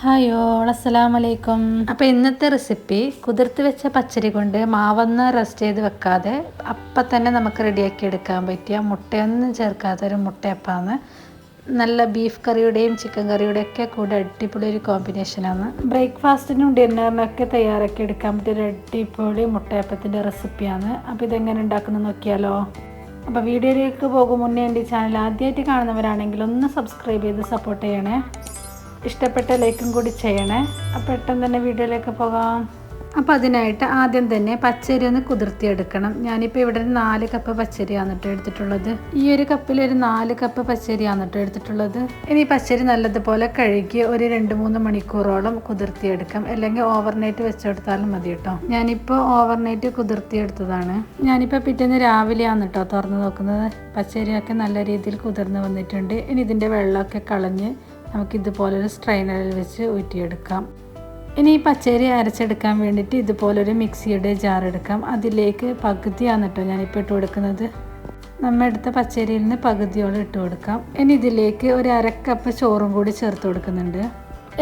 ഹായോ അസ്സലാം വലൈക്കും അപ്പോൾ ഇന്നത്തെ റെസിപ്പി കുതിർത്ത് വെച്ച പച്ചരി കൊണ്ട് മാവൊന്ന് റെസ്റ്റ് ചെയ്ത് വെക്കാതെ അപ്പം തന്നെ നമുക്ക് റെഡിയാക്കി എടുക്കാൻ പറ്റിയ മുട്ടയൊന്നും ചേർക്കാത്ത ഒരു മുട്ടയപ്പാണ്. നല്ല ബീഫ് കറിയുടെയും ചിക്കൻ കറിയുടെയും ഒക്കെ കൂടെ അടിപൊളി ഒരു കോമ്പിനേഷനാണ് ബ്രേക്ക്ഫാസ്റ്റിനും ഡിന്നറിനൊക്കെ തയ്യാറാക്കി എടുക്കാൻ പറ്റിയ ഒരു അടിപൊളി മുട്ടയപ്പത്തിന്റെ റെസിപ്പിയാണ് അപ്പോൾ ഇതെങ്ങനെ ഉണ്ടാക്കുന്നത് നോക്കിയാലോ? അപ്പോൾ വീഡിയോയിലേക്ക് പോകും മുന്നേ എന്റെ ചാനൽ ആദ്യമായിട്ട് കാണുന്നവരാണെങ്കിൽ ഒന്ന് സബ്സ്ക്രൈബ് ചെയ്ത് സപ്പോർട്ട് ചെയ്യണേ. ഇഷ്ടപ്പെട്ട ലൈക്കും കൂടി ചെയ്യണേ. പെട്ടെന്ന് തന്നെ വീഡിയോയിലേക്ക് പോകാം. അപ്പോൾ അതിനായിട്ട് ആദ്യം തന്നെ പച്ചരി ഒന്ന് കുതിർത്തിയെടുക്കണം. ഞാനിപ്പോൾ ഇവിടെ ഒരു നാല് കപ്പ് പച്ചരിയാണ് കേട്ടോ എടുത്തിട്ടുള്ളത്. ഈ ഒരു കപ്പിൽ ഒരു നാല് കപ്പ് പച്ചരിയാണ് കേട്ടോ എടുത്തിട്ടുള്ളത്. ഇനി പച്ചരി നല്ലതുപോലെ കഴുകി ഒരു രണ്ട് മൂന്ന് മണിക്കൂറോളം കുതിർത്തിയെടുക്കാം. അല്ലെങ്കിൽ ഓവർനൈറ്റ് വെച്ചെടുത്താലും മതി കേട്ടോ. ഞാനിപ്പോൾ ഓവർനൈറ്റ് കുതിർത്തിയെടുത്തതാണ്. ഞാനിപ്പോൾ പിറ്റേന്ന് രാവിലെയാണ് കേട്ടോ തുറന്ന് നോക്കുന്നത്. പച്ചരിയൊക്കെ നല്ല രീതിയിൽ കുതിർന്ന് വന്നിട്ടുണ്ട്. ഇനി ഇതിന്റെ വെള്ളമൊക്കെ കളഞ്ഞ് നമുക്ക് ഇതുപോലൊരു സ്ട്രെയിനറിൽ വെച്ച് ഊറ്റിയെടുക്കാം. ഇനി ഈ പച്ചരി അരച്ചെടുക്കാൻ വേണ്ടിയിട്ട് ഇതുപോലൊരു മിക്സിയുടെ ജാർ എടുക്കാം. അതിലേക്ക് പകുതിയാണ് കേട്ടോ ഞാനിപ്പോൾ ഇട്ട് കൊടുക്കുന്നത്. നമ്മൾ എടുത്ത പച്ചരിയിൽ നിന്ന് പകുതിയോളം ഇട്ട് കൊടുക്കാം. ഇനി ഇതിലേക്ക് ഒരു അരക്കപ്പ് ചോറും കൂടി ചേർത്ത് കൊടുക്കുന്നുണ്ട്.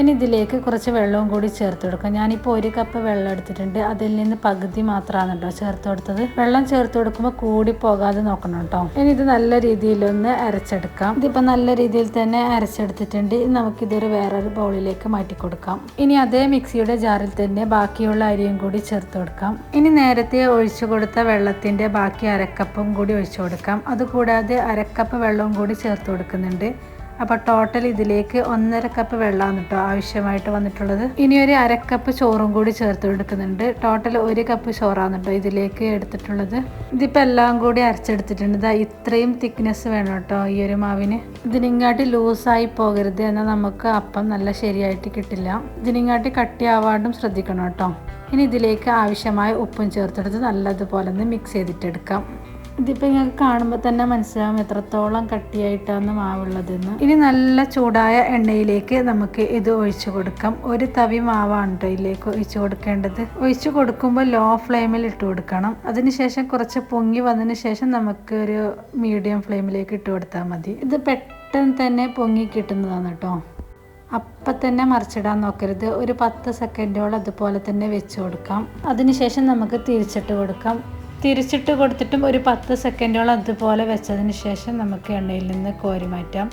ഇനി ഇതിലേക്ക് കുറച്ച് വെള്ളവും കൂടി ചേർത്ത് കൊടുക്കാം. ഞാനിപ്പോൾ ഒരു കപ്പ് വെള്ളം എടുത്തിട്ടുണ്ട്. അതിൽ നിന്ന് പകുതി മാത്രമാണ് കേട്ടോ ചേർത്ത് കൊടുത്തത്. വെള്ളം ചേർത്ത് കൊടുക്കുമ്പോൾ കൂടി പോകാതെ നോക്കണം കേട്ടോ. ഇനി ഇത് നല്ല രീതിയിലൊന്ന് അരച്ചെടുക്കാം. ഇതിപ്പോൾ നല്ല രീതിയിൽ തന്നെ അരച്ചെടുത്തിട്ടുണ്ട്. നമുക്കിതൊരു വേറൊരു ബൗളിലേക്ക് മാറ്റി കൊടുക്കാം. ഇനി അതേ മിക്സിയുടെ ജാറിൽ തന്നെ ബാക്കിയുള്ള അരിയും കൂടി ചേർത്ത് കൊടുക്കാം. ഇനി നേരത്തെ ഒഴിച്ചു കൊടുത്ത വെള്ളത്തിന്റെ ബാക്കി അരക്കപ്പും കൂടി ഒഴിച്ചു കൊടുക്കാം. അതുകൂടാതെ അരക്കപ്പ് വെള്ളവും കൂടി ചേർത്ത് കൊടുക്കുന്നുണ്ട്. അപ്പോൾ ടോട്ടൽ ഇതിലേക്ക് ഒന്നര കപ്പ് വെള്ളമാണ് കേട്ടോ ആവശ്യമായിട്ട് വന്നിട്ടുള്ളത്. ഇനി ഒരു അരക്കപ്പ് ചോറും കൂടി ചേർത്ത് കൊടുക്കുന്നുണ്ട്. ടോട്ടൽ ഒരു കപ്പ് ചോറാണ് കേട്ടോ ഇതിലേക്ക് എടുത്തിട്ടുള്ളത്. ഇതിപ്പോൾ എല്ലാം കൂടി അരച്ചെടുത്തിട്ടുണ്ട്. ഇതാ ഇത്രയും തിക്നെസ് വേണം കേട്ടോ ഈ ഒരു മാവിന്. ഇതിനിങ്ങാട്ടി ലൂസായി പോകരുത് എന്നാൽ നമുക്ക് അപ്പം നല്ല ശരിയായിട്ട് കിട്ടില്ല. ഇതിനിങ്ങാട്ടി കട്ടിയാവാണ്ടും ശ്രദ്ധിക്കണം കേട്ടോ ഇനി ഇതിലേക്ക് ആവശ്യമായ ഉപ്പും ചേർത്തെടുത്ത് നല്ലതുപോലെ ഒന്ന് മിക്സ് ചെയ്തിട്ടെടുക്കാം. ഇതിപ്പോൾ നിങ്ങൾക്ക് കാണുമ്പോൾ തന്നെ മനസ്സിലാവും എത്രത്തോളം കട്ടിയായിട്ടാണ് മാവുള്ളതെന്ന്. ഇനി നല്ല ചൂടായ എണ്ണയിലേക്ക് നമുക്ക് ഇത് ഒഴിച്ചു കൊടുക്കാം. ഒരു തവി മാവാണ് കേട്ടോ ഇതിലേക്ക് ഒഴിച്ചു കൊടുക്കേണ്ടത്. ഒഴിച്ചു കൊടുക്കുമ്പോൾ ലോ ഫ്ലെയിമിൽ ഇട്ട് കൊടുക്കണം. അതിനുശേഷം കുറച്ച് പൊങ്ങി വന്നതിന് ശേഷം നമുക്ക് ഒരു മീഡിയം ഫ്ലെയിമിലേക്ക് ഇട്ട് കൊടുത്താൽ മതി. ഇത് പെട്ടെന്ന് തന്നെ പൊങ്ങി കിട്ടുന്നതാണ് കേട്ടോ അപ്പം തന്നെ മറിച്ചിടാൻ നോക്കരുത്. ഒരു പത്ത് സെക്കൻഡോളം അതുപോലെ തന്നെ വെച്ച് കൊടുക്കാം. അതിനുശേഷം നമുക്ക് തിരിച്ചിട്ട് കൊടുക്കാം. തിരിച്ചിട്ട് കൊടുത്തിട്ടും ഒരു പത്ത് സെക്കൻഡോളം അതുപോലെ വെച്ചതിന് ശേഷം നമുക്ക് എണ്ണയിൽ നിന്ന് കോരി മാറ്റാം.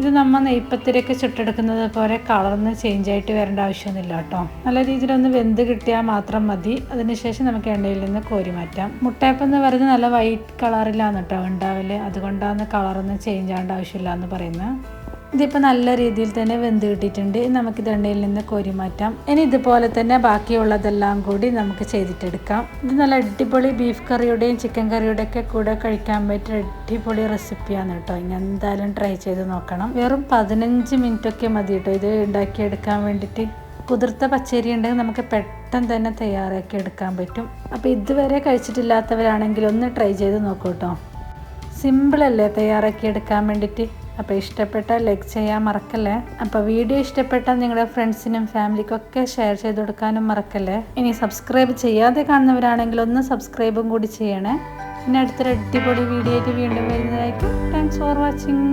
ഇത് നമ്മൾ നെയ്പ്പത്തിരൊക്കെ ചുട്ടെടുക്കുന്നത് പോലെ കളർന്ന് ചേഞ്ച് ആയിട്ട് വരേണ്ട ആവശ്യമൊന്നുമില്ല കേട്ടോ. നല്ല രീതിയിലൊന്ന് വെന്ത് കിട്ടിയാൽ മാത്രം മതി. അതിനുശേഷം നമുക്ക് എണ്ണയിൽ നിന്ന് കോരി മാറ്റാം. മുട്ടയപ്പം എന്ന് പറയുന്നത് നല്ല വൈറ്റ് കളറിലാണ് കേട്ടോ ഉണ്ടാവൽ. അതുകൊണ്ടാണ് കളറൊന്നും ചേഞ്ച് ആവേണ്ട ആവശ്യമില്ല എന്ന് പറയുന്നത്. ഇതിപ്പോൾ നല്ല രീതിയിൽ തന്നെ വെന്ത് കിട്ടിയിട്ടുണ്ട്. നമുക്ക് നമുക്കിത് എണ്ണയിൽ നിന്ന് കോരി മാറ്റാം. ഇനി ഇതുപോലെ തന്നെ ബാക്കിയുള്ളതെല്ലാം കൂടി നമുക്ക് ചെയ്തിട്ടെടുക്കാം. ഇത് നല്ല അടിപൊളി ബീഫ് കറിയുടെയും ചിക്കൻ കറിയുടെ ഒക്കെ കൂടെ കഴിക്കാൻ പറ്റിയ അടിപൊളി റെസിപ്പിയാണ് കേട്ടോ. ഇനി എന്തായാലും ട്രൈ ചെയ്ത് നോക്കണം. വെറും പതിനഞ്ച് മിനിറ്റൊക്കെ മതി കേട്ടോ ഇത് ഉണ്ടാക്കിയെടുക്കാൻ വേണ്ടിയിട്ട്. കുതിർത്ത പച്ചരി ഉണ്ടെങ്കിൽ നമുക്ക് പെട്ടെന്ന് തന്നെ തയ്യാറാക്കി എടുക്കാൻ പറ്റും. അപ്പോൾ ഇതുവരെ കഴിച്ചിട്ടില്ലാത്തവരാണെങ്കിൽ ഒന്ന് ട്രൈ ചെയ്ത് നോക്കൂ കേട്ടോ. സിമ്പിളല്ലേ തയ്യാറാക്കി എടുക്കാൻ വേണ്ടിയിട്ട്? അപ്പോൾ ഇഷ്ടപ്പെട്ട ലൈക്ക് ചെയ്യാൻ മറക്കല്ലേ? അപ്പോൾ വീഡിയോ ഇഷ്ടപ്പെട്ടാൽ നിങ്ങളുടെ ഫ്രണ്ട്സിനും ഫാമിലിക്കൊക്കെ ഷെയർ ചെയ്ത് കൊടുക്കാനും മറക്കല്ലേ? ഇനി സബ്സ്ക്രൈബ് ചെയ്യാതെ കാണുന്നവരാണെങ്കിൽ ഒന്ന് സബ്സ്ക്രൈബും കൂടി ചെയ്യണേ. പിന്നെ അടുത്തൊരു അടിപൊളി വീഡിയോ ആയിട്ട് വീണ്ടും വരുന്നതായിരിക്കും. Thanks for watching